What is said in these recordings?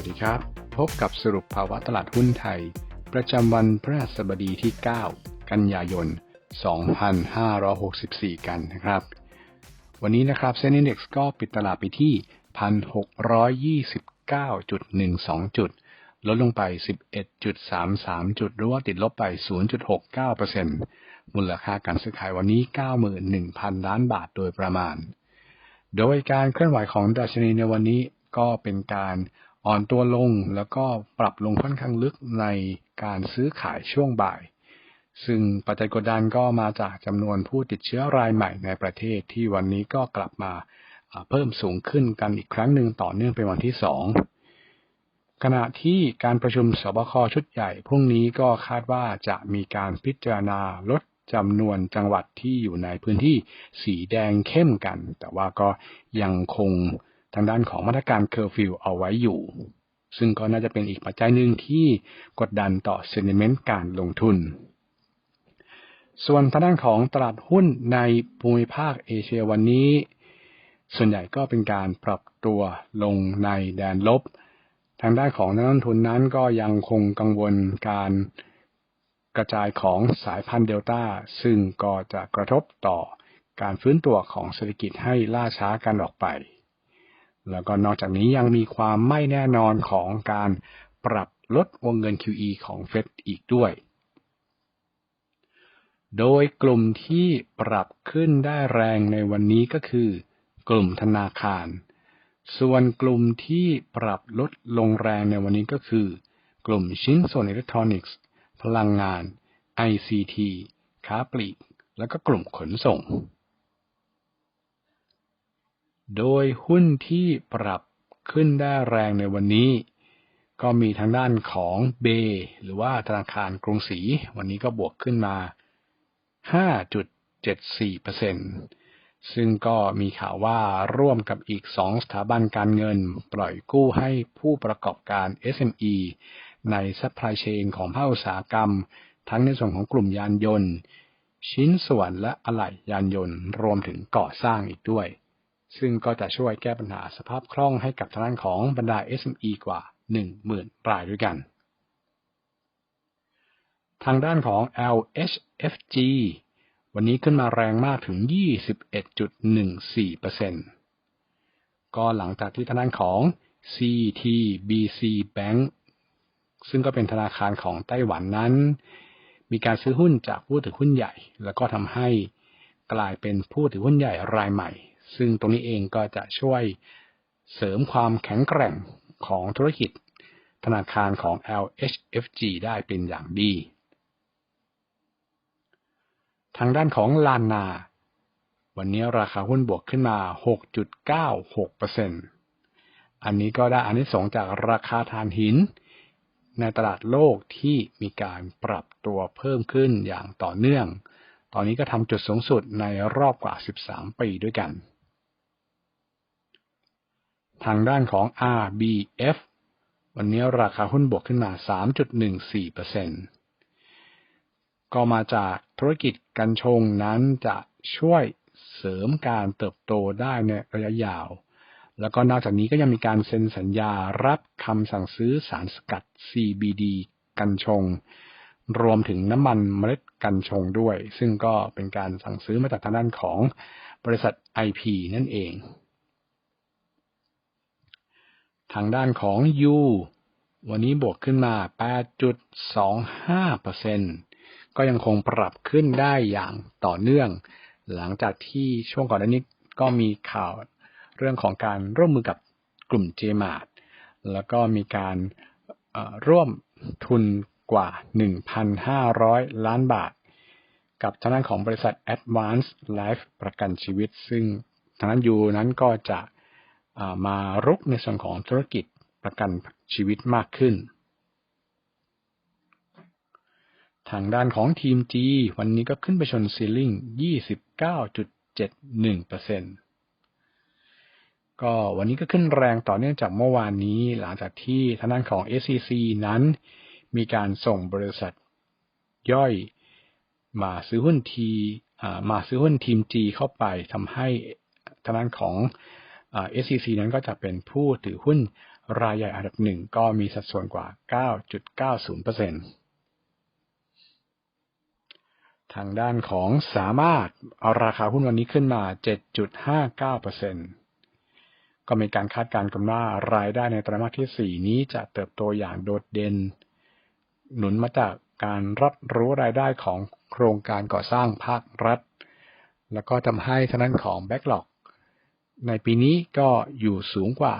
วัสดีครับ พบกับสรุปภาวะตลาดหุ้นไทย ประจำวันพฤหัสบดีที่ 9 กันยายน 2564 กันนะครับ วันนี้นะครับเซ็นดี Index ก็ปิดตลาดไปที่ 1,629.12 จุด ลดลงไป 11.33 จุด หรือว่าติดลบไป 0.69%มูลค่าการซื้อขายวันนี้ 91,000 ล้านบาทโดยประมาณ โดยการเคลื่อนไหวของดัชนีในวันนี้ก็เป็นการ อ่อนตัวลงแล้วก็ปรับลงค่อนข้างลึกในการซื้อขายช่วงบ่าย ซึ่งปัจจัยกดดันก็มาจากจำนวนผู้ติดเชื้อรายใหม่ในประเทศที่วันนี้ก็กลับมาเพิ่มสูงขึ้นกันอีกครั้งหนึ่งต่อเนื่องเป็นวันที่สองขณะที่การประชุมสบคชุดใหญ่พรุ่งนี้ก็คาดว่าจะมีการพิจารณาลดจำนวนจังหวัดที่อยู่ในพื้นที่สีแดงเข้มกัน แต่ว่าก็ยังคงางด้านของมาตรการเคอร์ฟิวเอาไว้อยู่ ซึ่งก็น่าจะเป็นอีกปัจจัยหนึ่งที่กดดันต่อเซนิเมนต์การลงทุน ส่วนทางด้านของตลาดหุ้นในภูมิภาคเอเชียวันนี้ ส่วนใหญ่ก็เป็นการปรับตัวลงในแดนลบ ทางด้านของนักลงทุนนั้นก็ยังคงกังวลการกระจายของสายพันธุ์เดลต้า ซึ่งก็จะกระทบต่อการฟื้นตัวของเศรษฐกิจให้ล่าช้ากันออกไป แล้วก็นอกจากนี้ยังมีความไม่แน่นอนของการปรับลดวงเงิน QE ของเฟดอีกด้วย โดยกลุ่มที่ปรับขึ้นได้แรงในวันนี้ก็คือ กลุ่มธนาคาร ส่วนกลุ่มที่ปรับลดลงแรงในวันนี้ก็คือ กลุ่มชิ้นส่วนอิเล็กทรอนิกส์ พลังงาน ICT ค้าปลีก และก็กลุ่มขนส่ง โดยหุ้นที่ปรับขึ้นได้แรงในวันนี้ ก็มีทางด้านของเบหรือว่าธนาคารกรุงศรีวันนี้ก็บวกขึ้นมา 5.74%ซึ่งก็มีข่าวว่าร่วมกับอีก 2 สถาบันการเงิน ปล่อยกู้ให้ผู้ประกอบการ SME ในซัพพลายเชนของภาคอุตสาหกรรม ทั้งในส่วนของกลุ่มยานยนต์ ชิ้นส่วนและอะไหล่ยานยนต์ รวมถึงก่อสร้างอีกด้วย ซึ่งก็จะช่วยแก้ปัญหาสภาพคล่องให้กับทางด้านของบรรดา SME กว่า 10,000 รายด้วยกัน ทางด้านของ LHFG วันนี้ขึ้นมาแรงมากถึง 21.14%ก็หลังจากที่ทางด้านของ CTBC Bank ซึ่งก็เป็นธนาคารของไต้หวันนั้น มีการซื้อหุ้นจากผู้ถือหุ้นใหญ่ แล้วก็ทำให้กลายเป็นผู้ถือหุ้นใหญ่รายใหม่ ซึ่งตรงนี้เองก็จะช่วยเสริมความแข็งแกร่งของธุรกิจธนาคารของ LHFG ได้เป็นอย่างดี ทางด้านของลานนาวันนี้ราคาหุ้นบวกขึ้นมา 6.96%อันนี้ก็ได้อานิสงส์จากราคาทานหิน ในตลาดโลกที่มีการปรับตัวเพิ่มขึ้นอย่างต่อเนื่อง ตอนนี้ก็ทำจุดสูงสุดในรอบกว่า 13 ปีด้วยกัน ทางด้านของ RBF วันนี้ราคาหุ้นบวกขึ้นมา 3.14%ก็มาจากธุรกิจกันชงนั้นจะช่วยเสริมการเติบโตได้ในระยะยาว แล้วก็นอกจากนี้ก็ยังมีการเซ็นสัญญารับคำสั่งซื้อสารสกัด CBD กันชง รวมถึงน้ำมันเมล็ดกันชงด้วย ซึ่งก็เป็นการสั่งซื้อมาจากทางด้านของบริษัท IP นั่นเอง ทางด้านของ U วันนี้บวกขึ้นมา 8.25%ก็ยังคงปรับขึ้นได้อย่างต่อเนื่อง หลังจากที่ช่วงก่อนหน้านี้ก็มีข่าวเรื่องของการร่วมมือกับกลุ่ม JMart แล้วก็มีการร่วมทุนกว่า 1,500 ล้านบาท กับทางด้านของบริษัท Advanced Life ประกันชีวิต ซึ่งทางด้านยูนั้นก็จะ มารุกในส่วนของธุรกิจประกันชีวิตมากขึ้น ทางด้านของทีม G วันนี้ก็ขึ้นไปชนซีลิง29.71%ก็วันนี้ก็ขึ้นแรงต่อเนื่องจากเมื่อวานนี้ หลังจากที่ทางด้านของ SCC นั้น มีการส่งบริษัทย่อยมาซื้อหุ้นทีมาซื้อหุ้นทีม G เข้าไปทำให้ทางด้านของ SEC นั้นก็จะเป็นผู้ถือหุ้นรายใหญ่อันดับหนึ่งก็มีสัดส่วนกว่า 9.90%ทางด้านของสามารถเอาราคาหุ้นวันนี้ขึ้นมา 7.59%ก็มีการคาดการณ์กันว่ารายได้ในไตรมาสที่ 4 นี้จะเติบโตอย่างโดดเด่น หนุนมาจากการรับรู้รายได้ของโครงการก่อสร้างภาครัฐ แล้วก็ทำให้ทางด้านของ Backlog ในปีนี้ก็อยู่สูงกว่า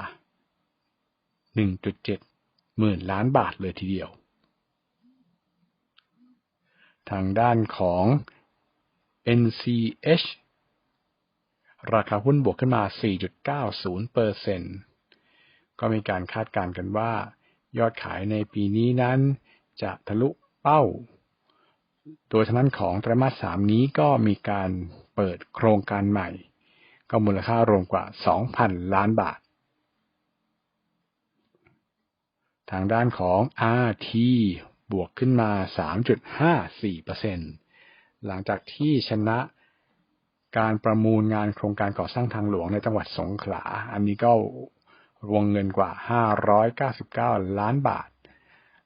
1.7 หมื่นล้านบาทเลยทีเดียว ทางด้านของ NCH ราคาหุ้นบวกขึ้นมา 4.90%ก็มีการคาดการณ์กันว่า ยอดขายในปีนี้นั้นจะทะลุเป้า โดยทางด้านของไตรมาส 3 นี้ก็มีการเปิดโครงการใหม่ ก็มูลค่ารวมกว่า 2,000 ล้านบาท ทางด้านของ RT บวกขึ้นมา 3.54%หลังจากที่ชนะการประมูลงานโครงการก่อสร้างทางหลวงในจังหวัดสงขลา อันนี้ก็วงเงินกว่า 599 ล้านบาท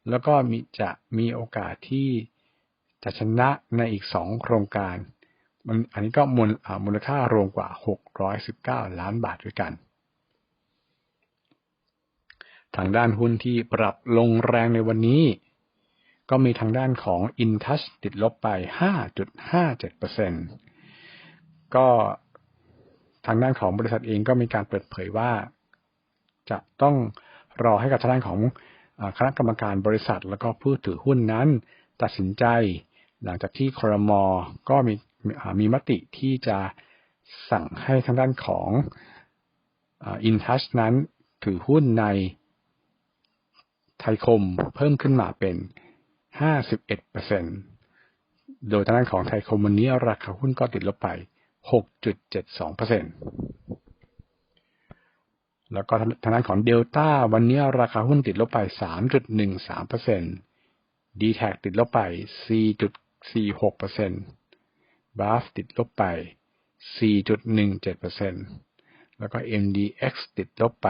แล้วก็มีจะมีโอกาสที่จะชนะในอีก2โครงการ มันอันนี้ก็มูลมูลค่ารวมกว่า 619 ล้านบาทด้วยกัน ทางด้านหุ้นที่ปรับลงแรงในวันนี้ ก็มีทางด้านของ InTouch ติดลบไป 5.57%ก็ทางด้านของบริษัทเองก็มีการเปิดเผยว่า จะต้องรอให้กับทางด้านของคณะกรรมการบริษัทแล้วก็ผู้ถือหุ้นนั้น ตัดสินใจ หลังจากที่ครมก็มี มีมติที่จะสั่งให้ทางด้านของอินทัชนั้นถือหุ้นในไทยคมเพิ่มขึ้นมาเป็น 51%โดยทางด้านของไทยคมวันนี้ราคาหุ้นก็ติดลบไป 6.72%แล้วก็ทางด้านของเดลต้าวันนี้ราคาหุ้นติดลบไป 3.13% d t แทติดลบไป 4.46% บาฟติดลบไป 4.17%แล้วก็ MDX ติดลบไป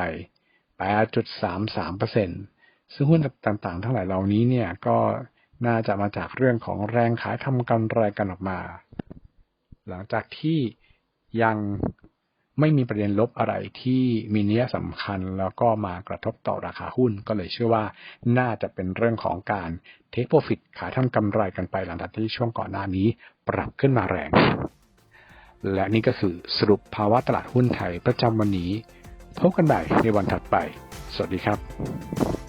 8.33%ซึ่งหุ้นต่างๆ ทั้งหลายเหล่านี้เนี่ยก็น่าจะมาจากเรื่องของแรงขายทำกำไรกันออกมา หลังจากที่ยัง ไม่มีประเด็นลบอะไรที่มีนัยสำคัญแล้วก็มากระทบต่อราคาหุ้น ก็เลยเชื่อว่าน่าจะเป็นเรื่องของการเทคโปรฟิตขายทำกำไรกันไปหลังจากที่ช่วงก่อนหน้านี้ปรับขึ้นมาแรง และนี่ก็คือสรุปภาวะตลาดหุ้นไทยประจำวันนี้ พบกันใหม่ในวันถัดไป สวัสดีครับ